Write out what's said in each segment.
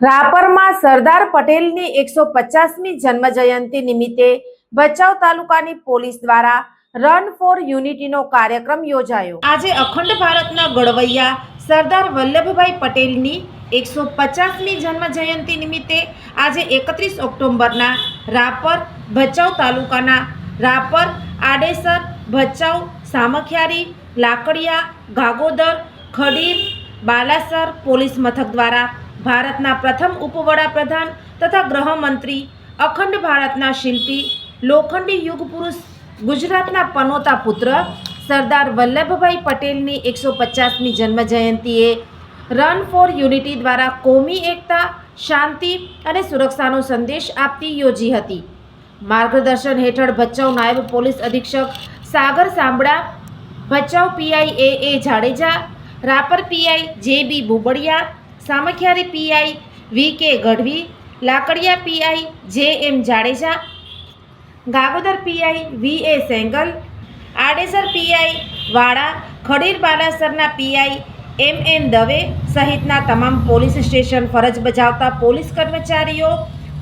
રાપરમાં સરદાર પટેલની એકસો પચાસમી જન્મ જયંતિ નિમિત્તે ભચાઉ તાલુકાની પોલીસ દ્વારા રન ફોર યુનિટીનો કાર્યક્રમ યોજાયો. આજે અખંડ ભારતના ગડવૈયા સરદાર વલ્લભભાઈ પટેલની એકસો પચાસમી જન્મ જયંતિ નિમિત્તે આજે એકત્રીસ ઓક્ટોબરના રાપર, ભચાઉ તાલુકાના રાપર, આડેસર, ભચાઉ, સામખિયારી, લાકડિયા, ગાગોદર, ખડીર, બાલાસર પોલીસ મથક દ્વારા ભારતના પ્રથમ ઉપવડાપ્રધાન તથા ગૃહમંત્રી, અખંડ ભારતના શિલ્પી, લોખંડી યુગ પુરુષ ગુજરાતના પનોતા પુત્ર, સરદાર વલ્લભભાઈ પટેલની એકસો પચાસમી જન્મ જયંતીએ રન ફોર યુનિટી દ્વારા કોમી એકતા, શાંતિ અને સુરક્ષાનો સંદેશ આપતી યોજી હતી. માર્ગદર્શન હેઠળ ભચાઉ નાયબ પોલીસ અધિક્ષક Sagar Sambla Bhachau PI A A Jadeja, Rapar PI J B Bubadiya Samakhiyari PI વી કે Gadhvi, Lakadiya PI J M Jadeja, Gagodar PI V A Sengal, Adesar PI Vada Khadir બાલાસરના PI M N Dave સહિતના તમામ police station ફરજ બજાવતા police કર્મચારીઓ,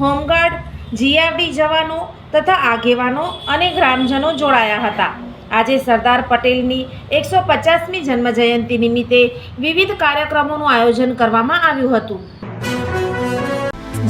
home guard, GRD જવાનો તથા આગેવાનો અને ગ્રામજનો જોડાયા હતા. આજે સરદાર પટેલની એકસો પચાસમી જન્મજયંતિ નિમિત્તે વિવિધ કાર્યક્રમોનું આયોજન કરવામાં આવ્યું હતું.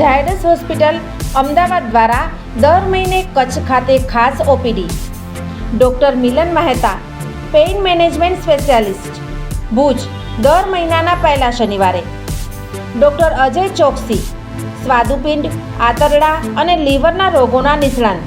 ઝાયડસ હોસ્પિટલ અમદાવાદ દ્વારા દર મહિને કચ્છ ખાતે ખાસ OPD. Doctor Milan Mehta, pain management specialist. Bhuj, દર મહિનાના પહેલા શનિવારે. ડૉક્ટર અજય ચોકસી, સ્વાદુપિંડ, આંતરડા અને લીવરના રોગોના નિષ્ણાંત.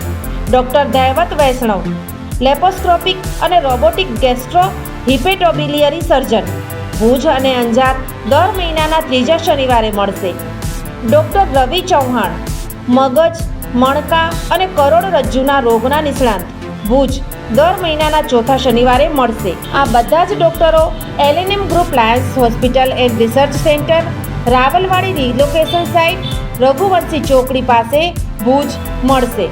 ડૉક્ટર દૈવત વૈષ્ણવ લેપોસ્કોપિક અને robotic gastro hepatobiliary surgeon. Bhuj અને અંજાર દર મહિનાના ત્રીજા શનિવારે મળશે. ડૉક્ટર રવિ ચૌહાણ, મગજ, મણકા અને કરોડરજ્જુના રોગના નિષ્ણાંત. ભુજ દર મહિનાના ચોથા શનિવારે મળશે. આ બધા જ ડૉક્ટરો LNM group Lions hospital and research centre, Rawalwadi relocation site, Raghuvanshi ચોકડી પાસે ભુજ મળશે.